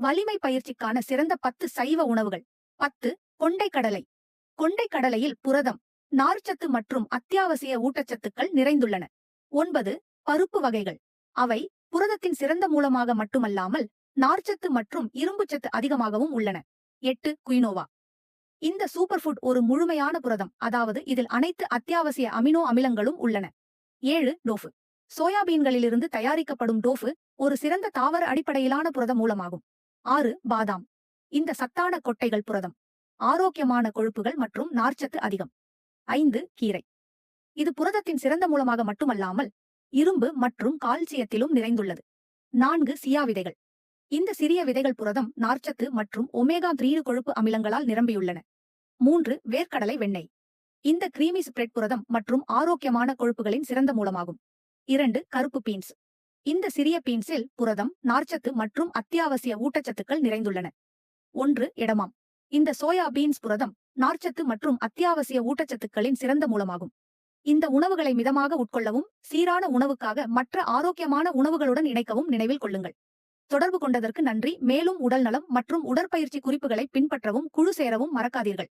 வலிமை பயிற்சிக்கான சிறந்த பத்து சைவ உணவுகள். பத்து கொண்டைக்கடலை. கொண்டைக்கடலையில் புரதம் நார்ச்சத்து மற்றும் அத்தியாவசிய ஊட்டச்சத்துக்கள் நிறைந்துள்ளன. ஒன்பது பருப்பு வகைகள். அவை புரதத்தின் சிறந்த மூலமாக மட்டுமல்லாமல் நார்ச்சத்து மற்றும் இரும்புச்சத்து அதிகமாகவும் உள்ளன. எட்டு குயினோவா. இந்த சூப்பர் ஃபுட் ஒரு முழுமையான புரதம். அதாவது இதில் அனைத்து அத்தியாவசிய அமினோ அமிலங்களும் உள்ளன. ஏழு டோஃபு. சோயாபீன்களிலிருந்து தயாரிக்கப்படும் டோஃபு ஒரு சிறந்த தாவர அடிப்படையிலான புரத மூலமாகும். ஆறு பாதாம். இந்த சத்தான கொட்டைகள் புரதம். ஆரோக்கியமான கொழுப்புகள் மற்றும் நார்ச்சத்து அதிகம். ஐந்து கீரை. இது புரதத்தின் சிறந்த மூலமாக மட்டுமல்லாமல் இரும்பு மற்றும் கால்சியத்திலும் நிறைந்துள்ளது. நான்கு சியா விதைகள் இந்த சிறிய விதைகள் புரதம் நார்ச்சத்து மற்றும் ஒமேகா த்ரீ கொழுப்பு அமிலங்களால் நிரம்பியுள்ளன. மூன்று வேர்க்கடலை வெண்ணெய். இந்த கிரீமி ஸ்ப்ரெட் புரதம் மற்றும் ஆரோக்கியமான கொழுப்புகளின் சிறந்த மூலமாகும். இரண்டு கருப்பு பீன்ஸ். இந்த சிறிய பீன்ஸில் புரதம் நார்ச்சத்து மற்றும் அத்தியாவசிய ஊட்டச்சத்துக்கள் நிறைந்துள்ளன. ஒன்று இடமாம் இந்த சோயா பீன்ஸ் புரதம் நார்ச்சத்து மற்றும் அத்தியாவசிய ஊட்டச்சத்துக்களின் சிறந்த மூலமாகும். இந்த உணவுகளை மிதமாக உட்கொள்ளவும் சீரான உணவுக்காக மற்ற ஆரோக்கியமான உணவுகளுடன் இணைக்கவும் நினைவில் கொள்ளுங்கள். தொடர்பு கொண்டதற்கு நன்றி. மேலும் உடல் நலம் மற்றும் உடற்பயிற்சி குறிப்புகளை பின்பற்றவும் குழு சேரவும் மறக்காதீர்கள்.